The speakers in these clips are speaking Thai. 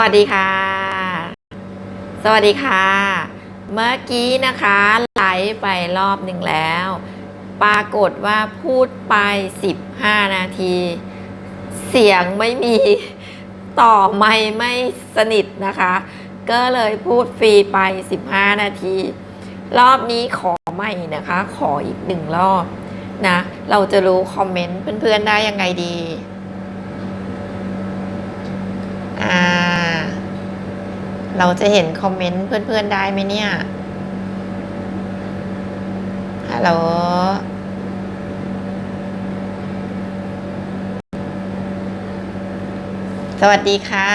วัสดีค่ะ สวัสดีค่ะ เมื่อกี้นะคะไลฟ์ไปรอบหนึ่งแล้ว ปรากฏว่าพูดไป 15 นาที เสียงไม่มีต่อไม่ไม่สนิทนะคะ ก็เลยพูดฟรีไป 15 นาที รอบนี้ขอใหม่นะคะ ขออีกหนึ่งรอบนะ เราจะรู้คอมเมนต์เพื่อนๆได้ยังไงดี อ่า เราจะเห็นคอมเมนต์เพื่อนๆได้ไหมเนี่ย ฮัลโหล สวัสดีค่ะ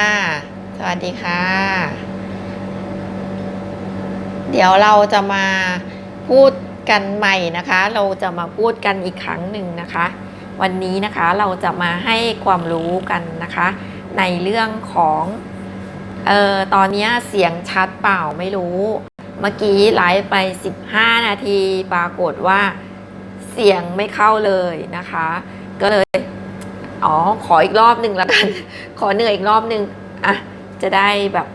สวัสดีค่ะ เดี๋ยวเราจะมาพูดกันใหม่นะคะ เราจะมาพูดกันอีกครั้งหนึ่งนะคะ วันนี้นะคะเราจะมาให้ความรู้กันนะคะ ในเรื่องของ เออตอนนี้เสียงชัดเปล่าไม่รู้ เมื่อกี้ไลฟ์ไป 15 นาทีปรากฏว่าเสียงไม่เข้าเลยนะคะ ก็เลยอ๋อขออีกรอบหนึ่งแล้วกัน ขอเหนื่อยอีกรอบหนึ่งอะจะได้แบบ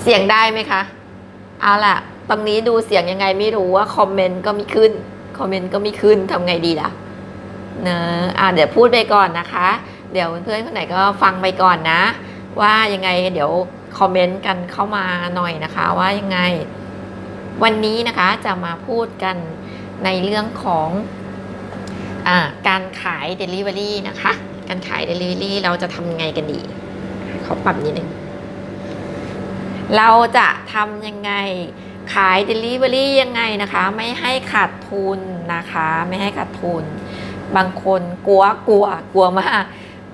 เสียงได้ไหมคะเอาล่ะตรงนี้ดูเสียงยังไงไม่รู้ว่าคอมเมนต์ก็ไม่ขึ้นคอมเมนต์ก็ไม่ขึ้นทำไงดีล่ะเนอะอะเดี๋ยวพูดไปก่อนนะคะ เดี๋ยวเพื่อนๆคนไหนก็ฟังไปก่อนนะ ว่ายังไงเดี๋ยวคอมเมนต์กันเข้ามาหน่อยนะคะว่ายังไง วันนี้นะคะจะมาพูดกันในเรื่องของอการขาย Delivery นะคะ การขาย Delivery เราจะทำยังไงกันดี ขอปรับนิดนึงเราจะทำยังไงขาย Delivery ยังไงนะคะ ไม่ให้ขาดทุนนะคะ ไม่ให้ขาดทุน บางคนกลัวกลัวกลัวมาก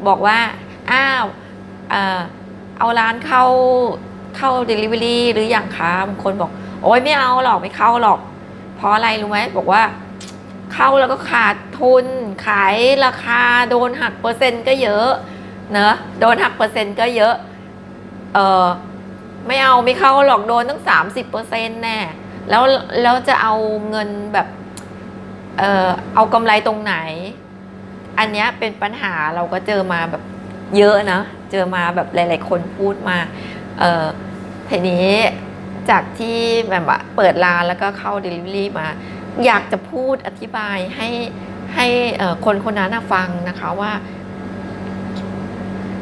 บอกว่าอ้าว เอาร้านเข้าเข้า Delivery หรืออยังคะบางคนบอก โอ๊ยไม่เอาหรอกไม่เข้าหรอก เพราะอะไรรู้ไหมบอกว่า เข้าแล้วก็ขาดทุน ขายราคาโดนหักเปอร์เซ็นต์ก็เยอะเนอะโดนหักเปอร์เซ็นต์ก็เยอะเออไม่เอาไม่เข้าหรอกโดนตั้ง 30เปอร์เซ็นต์แน่แล้วแล้วจะเอาเงินแบบเออเอากำไรตรงไหน อันเนี้ยเป็นปัญหาเราก็เจอมาแบบเยอะนะ เจอมาแบบหลายๆคนพูดมาเออทีนี้จากที่แบบว่าเปิดร้านแล้วก็เข้า Delivery มา อยากจะพูดอธิบายให้ให้คนคนนั้นฟังนะคะว่า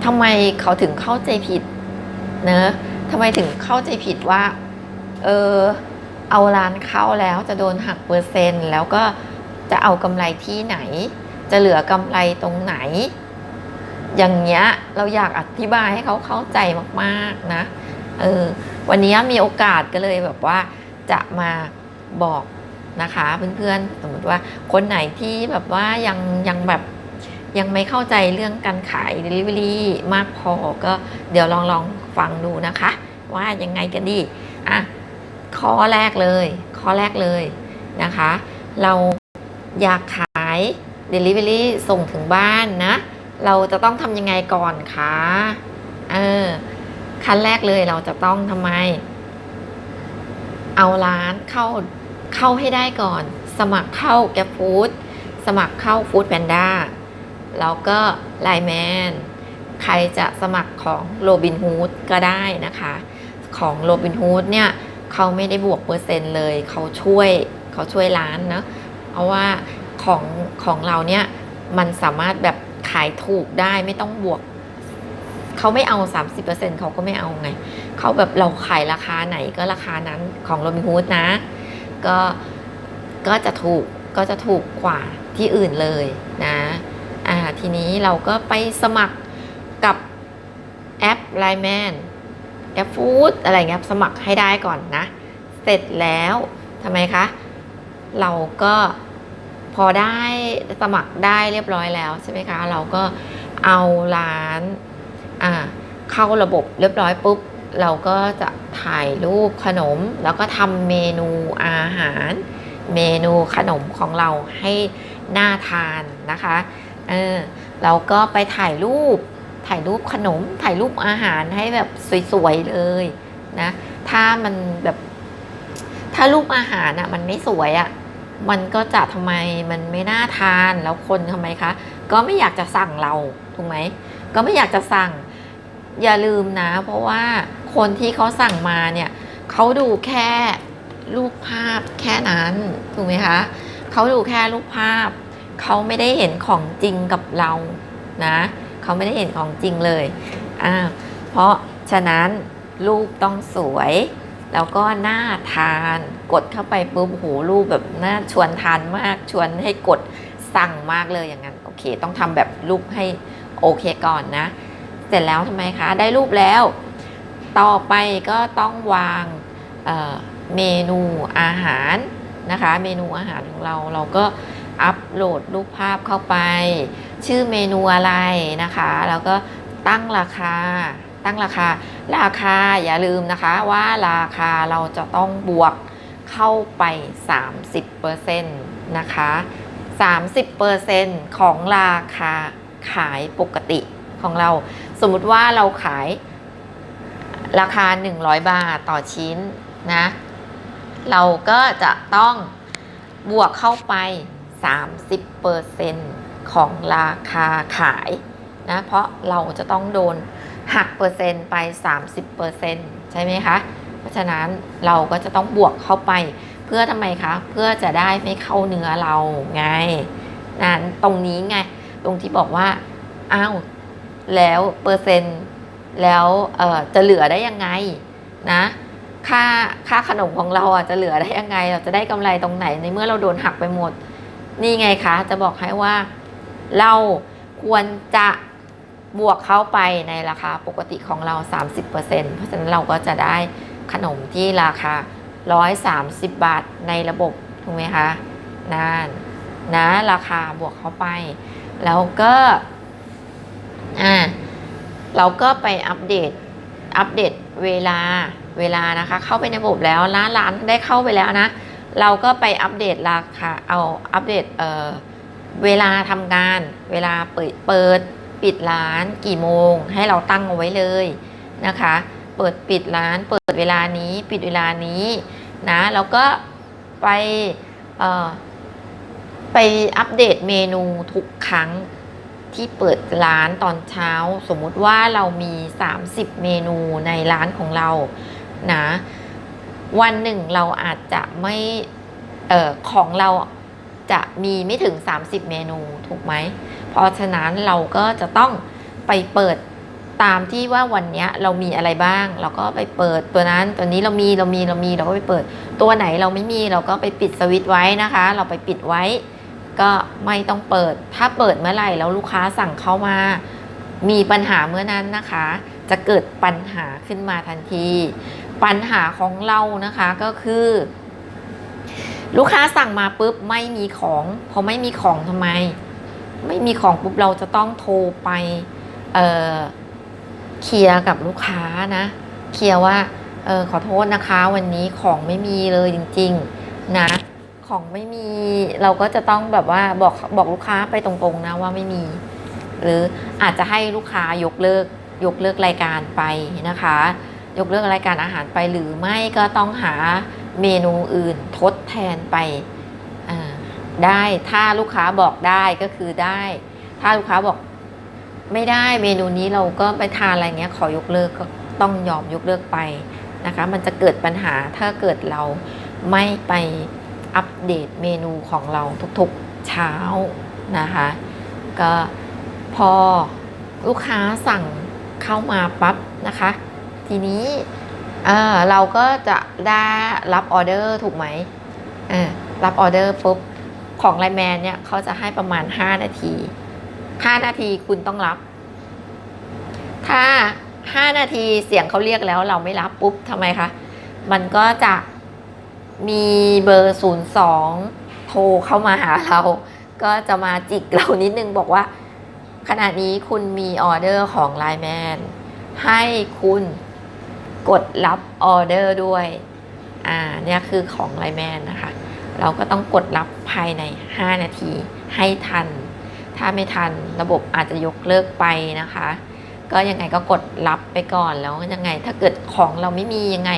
ทำไมเขาถึงเข้าใจผิดเนอะทำไมถึงเข้าใจผิดว่า เออเอาร้านเข้าแล้วจะโดนหักเปอร์เซ็นต์ แล้วก็จะเอากำไรที่ไหน จะเหลือกำไรตรงไหน อย่างเงี้ยเราอยากอธิบายให้เขาเข้าใจมากๆนะเออวันนี้มีโอกาสก็เลยแบบว่าจะมาบอกนะคะเพื่อนๆสมมติว่าคนไหนที่แบบว่ายังยังแบบยังไม่เข้าใจเรื่องการขาย Delivery มากพอก็เดี๋ยวลองลองฟังดูนะคะ ว่ายังไงกันดีอะข้อแรกเลยข้อแรกเลยนะคะ เราอยากขาย Delivery ส่งถึงบ้านนะ เราจะต้องทำยังไงก่อนคะเออขั้นแรกเลยเราจะต้องทำไม เอาร้านเข้าเข้าให้ได้ก่อน สมัครเข้าแกฟู้ดสมัครเข้าฟู้ดแพนด้าแล้วก็ไลแมนใครจะสมัครของโรบินฮูดก็ได้นะคะ ของโรบินฮูดเนี่ยเขาไม่ได้บวกเปอร์เซ็นต์เลยเขาช่วยเขาช่วยร้านนะเพราะว่าของของเราเนี่ยมันสามารถแบบ ขายถูกได้ไม่ต้องบวก เขาไม่เอา 30%เขาก็ไม่เอาไง เขาแบบเราขายราคาไหนก็ราคานั้นของโรบินฮูดนะ ก็ก็จะถูกก็จะถูกกว่าที่อื่นเลยนะอ่าทีนี้เราก็ไปสมัครกับแอป Line Man แอปฟู้ดอะไรเงี้ยสมัครให้ได้ก่อนนะ เสร็จแล้วทำไมคะ เราก็ พอได้สมัครได้เรียบร้อยแล้วใช่ไหมคะ เราก็เอาร้านเข้าระบบเรียบร้อยปุ๊บ เราก็จะถ่ายรูปขนม แล้วก็ทำเมนูอาหาร เมนูขนมของเราให้น่าทานนะคะเออเราก็ไปถ่ายรูปถ่ายรูปขนม ถ่ายรูปอาหารให้แบบสวยๆเลยนะ ถ้ามันแบบ ถ้ารูปอาหารอะ มันไม่สวยอะ มันก็จะทำไมมันไม่น่าทานแล้วคนทำไมคะ ก็ไม่อยากจะสั่งเราถูกไหมก็ไม่อยากจะสั่ง อย่าลืมนะ เพราะว่าคนที่เขาสั่งมาเนี่ยเขาดูแค่รูปภาพแค่นั้นถูกไหมคะเขาดูแค่รูปภาพเขาไม่ได้เห็นของจริงกับเรานะเขาไม่ได้เห็นของจริงเลยอ่าเพราะฉะนั้นรูปต้องสวย แล้วก็น่าทาน กดเข้าไปปุ๊บโหรูปแบบน่าชวนทานมากชวนให้กดสั่งมากเลยอย่างนั้นโอเค ต้องทำแบบรูปให้โอเคก่อนนะ เสร็จแล้วทำไมคะ ได้รูปแล้ว ต่อไปก็ต้องวางเเมนูอาหารนะคะ เมนูอาหารของเราเราก็อัปโหลดรูปภาพเข้าไป ชื่อเมนูอะไรนะคะ แล้วก็ตั้งราคา ตั้งราคา ราคาอย่าลืมนะคะว่าราคาเราจะต้องบวก เข้าไป 30%นะคะ 30%ของราคาขายปกติของเรา สมมุติว่าเราขายราคา 100 บาทต่อชิ้นนะ เราก็จะต้องบวกเข้าไป 30%ของราคาขายนะเพราะเราจะต้องโดนหักเปอร์เซ็นต์ไป 30%ใช่ไหมคะ เพราะฉะนั้นเราก็จะต้องบวกเข้าไป เพื่อทำไมคะ เพื่อจะได้ไม่เข้าเนื้อเราไงนั้นตรงนี้ไง ตรงที่บอกว่าอ้าวแล้วเปอร์เซ็นต์แล้วเอ่อจะเหลือได้ยังไงนะค่าค่าขนมของเราอะจะเหลือได้ยังไง เราจะได้กำไรตรงไหนในเมื่อเราโดนหักไปหมด นี่ไงคะ จะบอกให้ว่า เราควรจะบวกเข้าไปในราคาปกติของเรา 30%เพราะฉะนั้นเราก็จะได้ ขนมที่ราคา 130 บาทในระบบถูกไหมคะนั่นนะราคาบวกเข้าไป แล้วก็อ่าเราก็ไปอัปเดตอัปเดตเวลาเวลานะคะ เข้าไปในระบบแล้วร้านร้านได้เข้าไปแล้วนะ เราก็ไปอัปเดตราคาเอาอัปเดตเอ่อเวลาทำงาน เวลาเปิดเปิดปิดร้านกี่โมง ให้เราตั้งเอาไว้เลยนะคะ เปิดปิดร้านเปิด เวลานี้ปิดเวลานี้นะแล้วก็ไปไปอัปเดตเมนูทุกครั้งที่เปิดร้านตอนเช้า สมมุติว่าเรามี 30 เมนูในร้านของเรานะวันหนึ่งเราอาจจะไม่ออของเราจะมีไม่ถึง 30 เมนูถูกไหมเพราะฉะนั้นเราก็จะต้องไปเปิด ตามที่ว่าวันนี้เรามีอะไรบ้าง เราก็ไปเปิดตัวนั้นตัวนี้เรามีเรามีเรามีเราก็ไปเปิด ตัวไหนเราไม่มีเราก็ไปปิดสวิตช์ไว้นะคะ เราไปปิดไว้ ก็ไม่ต้องเปิด ถ้าเปิดเมื่อไหร่แล้วลูกค้าสั่งเข้ามา มีปัญหาเมื่อนั้นนะคะ จะเกิดปัญหาขึ้นมาทันที ปัญหาของเรานะคะก็คือ ลูกค้าสั่งมาปุ๊บไม่มีของพอไม่มีของทำไม ไม่มีของปุ๊บเราจะต้องโทรไปเอ่อ เคลียร์กับลูกค้านะ เคลียร์ว่าเออขอโทษนะคะวันนี้ของไม่มีเลยจริง ๆ นะ ของไม่มีเราก็จะต้องแบบว่าบอกบอกลูกค้าไปตรงๆนะว่าไม่มี หรืออาจจะให้ลูกค้ายกเลิกยกเลิกรายการไปนะคะ ยกเลิกรายการอาหารไปหรือไม่ก็ต้องหาเมนูอื่นทดแทนไปได้ถ้าลูกค้าบอกได้ก็คือได้ ถ้าลูกค้าบอก ไม่ได้เมนูนี้เราก็ไปทานอะไรเงี้ยขอยกเลิกก็ต้องยอมยกเลิกไปนะคะ มันจะเกิดปัญหาถ้าเกิดเราไม่ไปอัปเดตเมนูของเราทุกๆเช้านะคะ ก็พอลูกค้าสั่งเข้ามาปั๊บนะคะ ทีนี้เออเราก็จะได้รับออเดอร์ถูกไหมเออรับออเดอร์ปุ๊บของไลแมนเนี่ยเขาจะให้ประมาณ 5 นาที 5 นาทีคุณต้องรับ ถ้า 5 นาทีเสียงเขาเรียกแล้วเราไม่รับปุ๊บทำไมคะ มันก็จะมีเบอร์ 02 โทรเข้ามาหาเรา ก็จะมาจิกเรานิดนึงบอกว่า ขณะนี้คุณมีออเดอร์ของไลน์แมนให้คุณกดรับออเดอร์ด้วย อ่า เนี่ยคือของไลแมนนะคะ เราก็ต้องกดรับภายใน 5 นาทีให้ทัน ถ้าไม่ทันระบบอาจจะยกเลิกไปนะคะ ก็ยังไงก็กดรับไปก่อนแล้วยังไง ถ้าเกิดของเราไม่มียังไง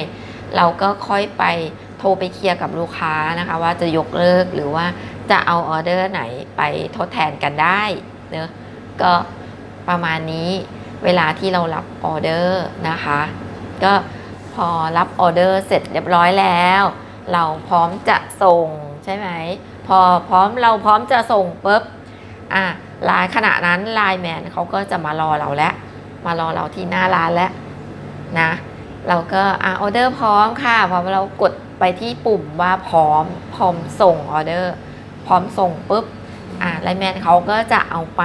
เราก็ค่อยไปโทรไปเคลียร์กับลูกค้านะคะ ว่าจะยกเลิกหรือว่าจะเอาออเดอร์ไหนไปทดแทนกันได้เนอะก็ประมาณนี้เวลาที่เรารับออเดอร์นะคะ ก็พอรับออเดอร์เสร็จเรียบร้อยแล้ว เราพร้อมจะส่งใช่ไหมพอพร้อมเราพร้อมจะส่งปุ๊บ อะไลน์ขณะนั้นไลน์แมนเขาก็จะมารอเราแล้ว มารอเราที่หน้าร้านแล้วนะ เราก็อะออเดอร์พร้อมค่ะพอเรากดไปที่ปุ่มว่าพร้อมพร้อมส่งออเดอร์ พร้อมส่งปุ๊บอะไลน์แมนเขาก็จะเอาไป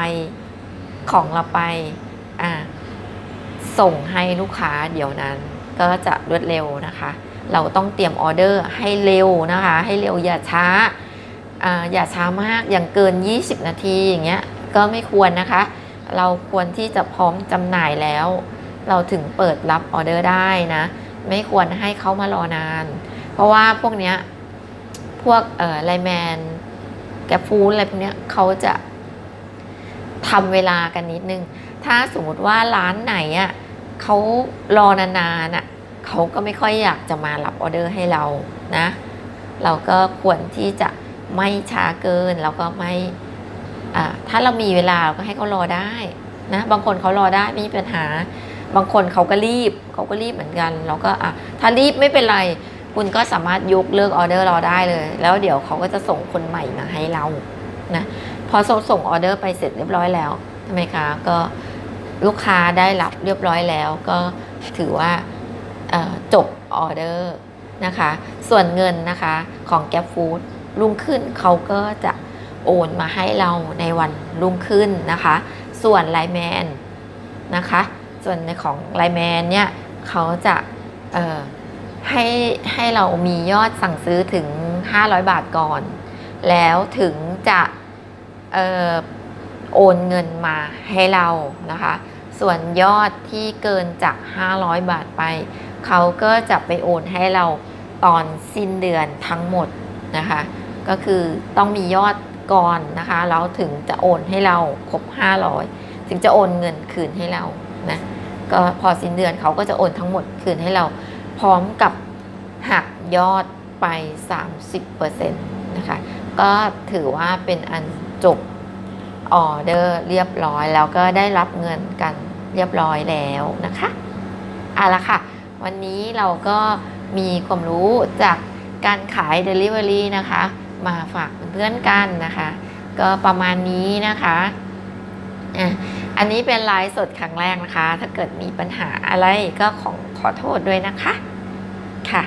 ของเราไปอะส่งให้ลูกค้าเดี๋ยวนั้นก็จะรวดเร็วนะคะ เราต้องเตรียมออเดอร์ให้เร็วนะคะ ให้เร็วอย่าช้า ออย่าช้ามากอย่างเกิน 20 นาทีอย่างเงี้ยก็ไม่ควรนะคะ เราควรที่จะพร้อมจำหน่ายแล้ว เราถึงเปิดรับออเดอร์ได้นะ ไม่ควรให้เขามารอนาน เพราะว่าพวกเนี้ยพวกเอ่อไลแมนแกฟูดอะไรพวกเนี้ยเขาจะทำเวลากันนิดนึง ถ้าสมมติว่าร้านไหนอะเขารอนานๆอะเขาก็ไม่ค่อยอยากจะมารับออเดอร์ให้เรานะ เราก็ควรที่จะ ไม่ช้าเกินแล้วก็ไม่ถ้าเรามีเวลาเราก็ให้เขารอได้นะบางคนเขารอได้ไม่มีปัญหา บางคนเขาก็รีบเขาก็รีบเหมือนกันเราก็อะถ้ารีบไม่เป็นไร คุณก็สามารถยกเลิกออเดอร์เราได้เลย แล้วเดี๋ยวเขาก็จะส่งคนใหม่มาให้เรานะพอส่งส่งออเดอร์ไปเสร็จเรียบร้อยแล้วใช่ไหมคะก็ลูกค้าได้รับเรียบร้อยแล้วก็ถือว่าจบออเดอร์นะคะ ส่วนเงินนะคะของ g a p Food รุ่งขึ้นเขาก็จะโอนมาให้เราในวันรุ่งขึ้นนะคะ ส่วนไลแมนนะคะ ส่วนในของไลแมนเนี่ยเขาจะเอ่อให้ให้เรามียอดสั่งซื้อถึง 500 บาทก่อน แล้วถึงจะเอ่อโอนเงินมาให้เรานะคะ ส่วนยอดที่เกินจาก 500 บาทไป เขาก็จะไปโอนให้เราตอนสิ้นเดือนทั้งหมดนะคะ ก็คือต้องมียอดก่อนนะคะแล้วถึงจะโอนให้เราครบ 500 ถึงจะโอนเงินคืนให้เรานะก็พอสิ้นเดือนเขาก็จะโอนทั้งหมดคืนให้เรา พร้อมกับหักยอดไป 30%นะคะก็ถือว่าเป็นอันจบออเดอร์เรียบร้อยแล้วก็ได้รับเงินกันเรียบร้อยแล้วนะคะเอาละค่ะ วันนี้เราก็มีความรู้จากการขาย Delivery นะคะ มาฝากเพื่อนๆกันนะคะ ก็ประมาณนี้นะคะอะอันนี้เป็นไลฟ์สดครั้งแรกนะคะ ถ้าเกิดมีปัญหาอะไรก็ขอขอโทษด้วยนะคะค่ะ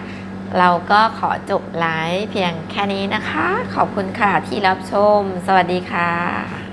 เราก็ขอจบไลฟ์เพียงแค่นี้นะคะ ขอบคุณค่ะที่รับชม สวัสดีค่ะ